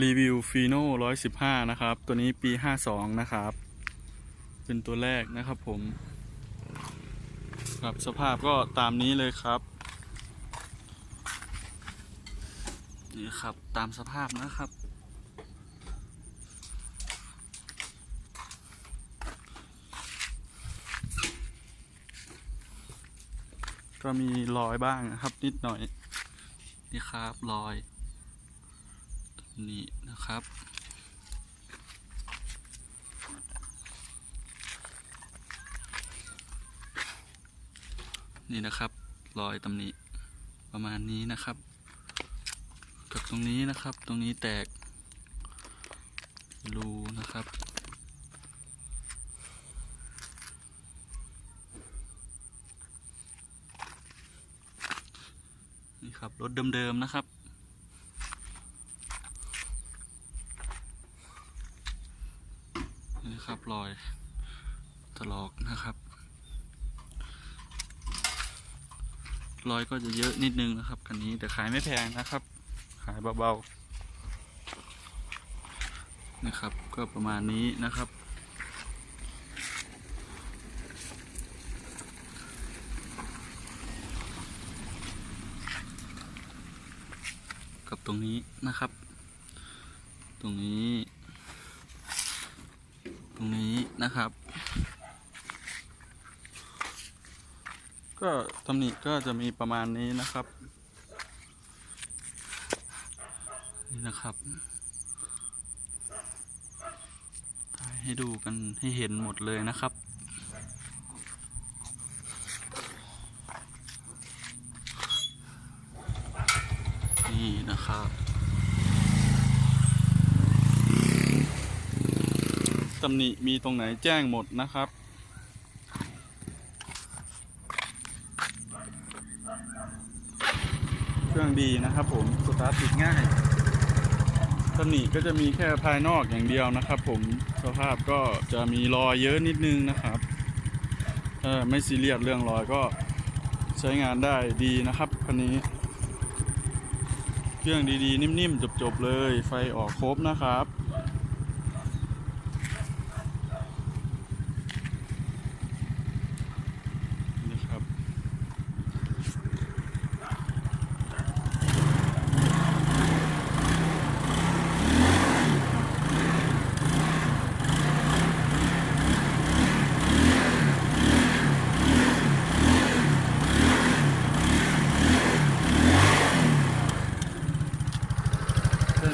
รีวิวฟีโน่ร้อยสิบห้านะครับ ตัวนี้ปีห้าสองนะครับ เป็นตัวแรกนะครับผม ครับสภาพก็ตามนี้เลยครับ นี่ครับตามสภาพนะครับ ก็มีรอยบ้างนะครับนิดหน่อย นี่ครับรอย นี่นะครับ นี่นะครับ รอยตำหนิประมาณนี้นะครับ กับตรงนี้นะครับ ตรงนี้แตก รูนะครับนี่ครับรถเดิมๆนะครับ นี่ครับรอยถลอกนะครับ รอยก็จะเยอะนิดนึงนะครับคันนี้แต่ขายไม่แพงนะครับ ขายเบาๆนะครับ ก็ประมาณนี้นะครับกับตรงนี้นะครับ ตรงนี้ รงนี้นะครับ ก็ตำหนิก็จะมีประมาณนี้นะครับ นี่นะครับถ่ายให้ดูกันให้เห็นหมดเลยนะครับนี่นะครับ ตำหนิมีตรงไหนแจ้งหมดนะครับ เครื่องดีนะครับผมสตาร์ทติดง่ายตำหนิก็จะมีแค่ภายนอกอย่างเดียวนะครับ ผมสภาพก็จะมีรอยเยอะนิดนึงนะครับเออไม่ซีเรียสเรื่องรอยก็ใช้งานได้ดีนะครับคันนี้ เครื่องดีๆ นิ่มๆ จบๆ เลย ไฟออกครบนะครับนะครับ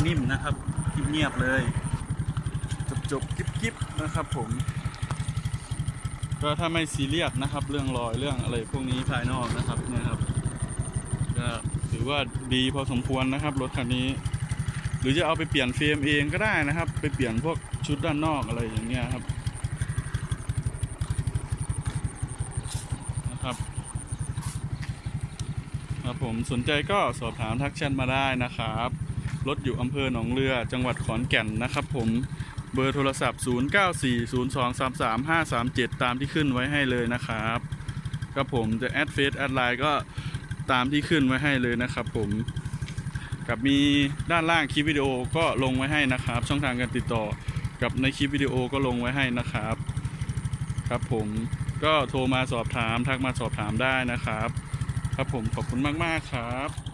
นิ่มนะครับเงียบเลยจบจบๆกิ๊บๆนะครับผมก็ถ้าไม่ซีเรียสนะครับ เรื่องรอยเรื่องอะไรพวกนี้ภายนอกนะครับเนี่ยครับก็ถือว่าดีพอสมควรนะครับ รถคันนี้ หรือจะเอาไปเปลี่ยนเฟรมเองก็ได้นะครับ ไปเปลี่ยนพวกชุดด้านนอกอะไรอย่างเงี้ยครับนะครับครับผมสนใจก็สอบถามทักแชทมาได้นะครับ รถอยู่อำเภอหนองเรือจังหวัดขอนแก่นนะครับผมเบอร์โทรศัพท์ 0940233537 ตามที่ขึ้นไว้ให้เลยนะครับครับผมจะแอดเฟซแอดไลน์ก็ตามที่ขึ้นไว้ให้เลยนะครับผมกับมีด้านล่างคลิปวิดีโอก็ลงไว้ให้นะครับ ช่องทางการติดต่อกับในคลิปวิดีโอก็ลงไว้ให้นะครับ ครับผมก็โทรมาสอบถามทักมาสอบถามได้นะครับ ครับผมขอบคุณมาก ๆ ครับ